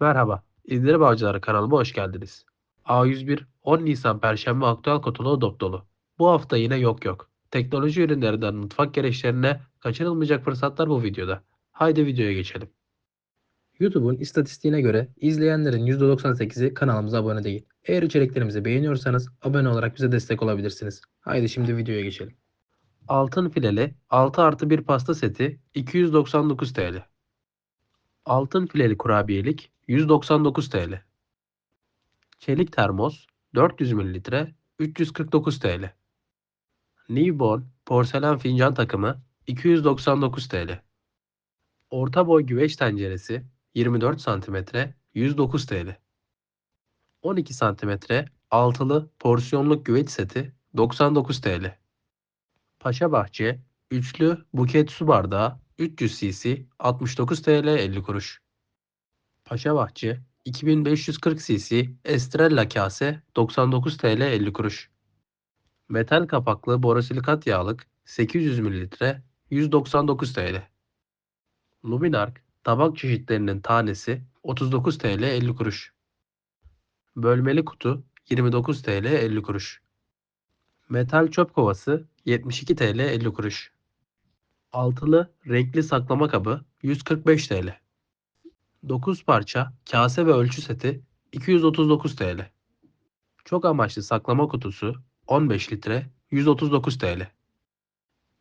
Merhaba, İzleri Avcıları kanalıma hoş geldiniz. A101 10 Nisan Perşembe aktüel kataloğu dop dolu. Bu hafta yine yok yok. Teknoloji ürünlerinden mutfak gereçlerine kaçırılmayacak fırsatlar bu videoda. Haydi videoya geçelim. YouTube'un istatistiğine göre izleyenlerin %98'i kanalımıza abone değil. Eğer içeriklerimizi beğeniyorsanız abone olarak bize destek olabilirsiniz. Haydi şimdi videoya geçelim. Altın fileli 6 artı 1 pasta seti 299 TL. Altın fileli kurabiyelik 199 TL. Çelik termos 400 ml 349 TL. Newborn porselen fincan takımı 299 TL. Orta boy güveç tenceresi 24 cm 109 TL. 12 cm altılı porsiyonluk güveç seti 99 TL. Paşa Bahçe üçlü buket su bardağı 300 cc 69 TL 50 kuruş. Paşa Bahçe 2540 cc Estrella kase 99 TL 50 kuruş. Metal kapaklı borosilikat yağlık 800 ml 199 TL. Luminark tabak çeşitlerinin tanesi 39 TL 50 kuruş. Bölmeli kutu 29 TL 50 kuruş. Metal çöp kovası 72 TL 50 kuruş. Altılı renkli saklama kabı 145 TL. 9 parça kase ve ölçü seti 239 TL. Çok amaçlı saklama kutusu 15 litre 139 TL.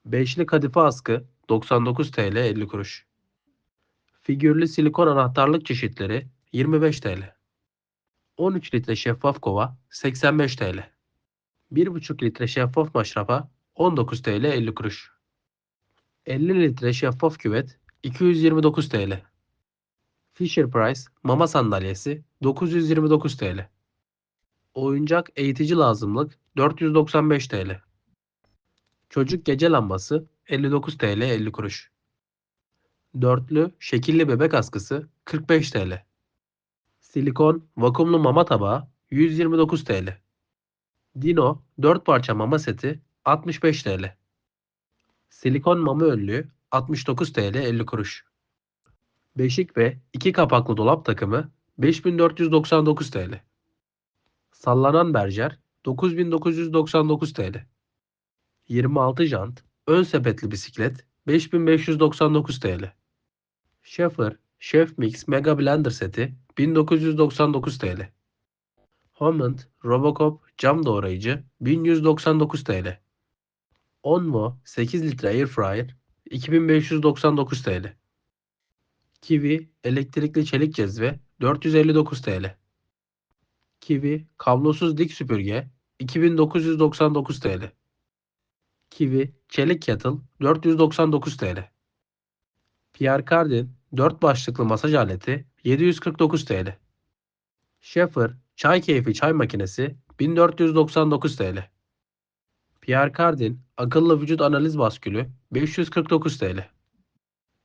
Beşli kadife askı 99 TL 50 kuruş. Figürlü silikon anahtarlık çeşitleri 25 TL. 13 litre şeffaf kova 85 TL. 1,5 litre şeffaf maşrafa 19 TL 50 kuruş. 50 litre şeffaf küvet 229 TL. Fisher Price mama sandalyesi 929 TL. Oyuncak eğitici lazımlık 495 TL. Çocuk gece lambası 59 TL 50 kuruş. Dörtlü şekilli bebek askısı 45 TL. Silikon vakumlu mama tabağı 129 TL. Dino 4 parça mama seti 65 TL. Silikon mama önlüğü 69 TL 50 kuruş. Beşik ve 2 kapaklı dolap takımı 5499 TL. Sallanan berjer 9999 TL. 26 jant ön sepetli bisiklet 5599 TL. Schaefer Chef Mix Mega Blender seti 1999 TL. Hammond Robocop cam doğrayıcı 1199 TL. Onvo 8 litre air fryer 2599 TL. Kiwi elektrikli çelik cezve 459 TL. Kiwi kablosuz dik süpürge 2999 TL. Kiwi çelik kettle 499 TL. Pierre Cardin 4 başlıklı masaj aleti 749 TL. Schaefer çay keyfi çay makinesi 1499 TL. Pierre Cardin akıllı vücut analiz baskülü 549 TL.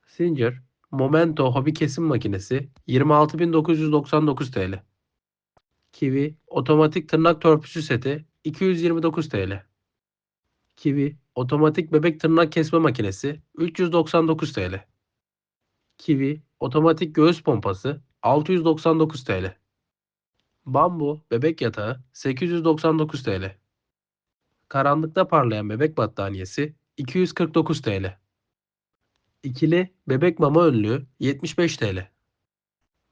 Singer Momento hobi kesim makinesi 26999 TL. Kiwi otomatik tırnak törpüsü seti 229 TL. Kiwi otomatik bebek tırnak kesme makinesi 399 TL. Kiwi otomatik göğüs pompası 699 TL. Bambu bebek yatağı 899 TL. Karanlıkta parlayan bebek battaniyesi 249 TL. İkili bebek mama önlüğü 75 TL.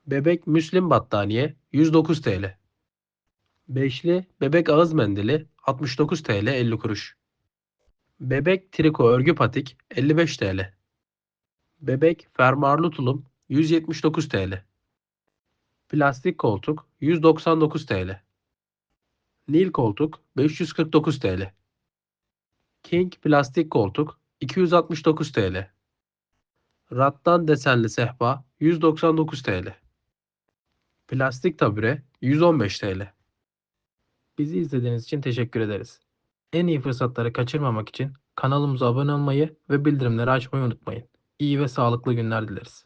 Bebek müslim battaniye 109 TL. Beşli bebek ağız mendili 69 TL 50 kuruş. Bebek triko örgü patik 55 TL. Bebek fermuarlı tulum 179 TL. Plastik koltuk 199 TL. Nil koltuk 549 TL. King plastik koltuk 269 TL. Rattan desenli sehpa 199 TL. Plastik tabure 115 TL. Bizi izlediğiniz için teşekkür ederiz. En iyi fırsatları kaçırmamak için kanalımıza abone olmayı ve bildirimleri açmayı unutmayın. İyi ve sağlıklı günler dileriz.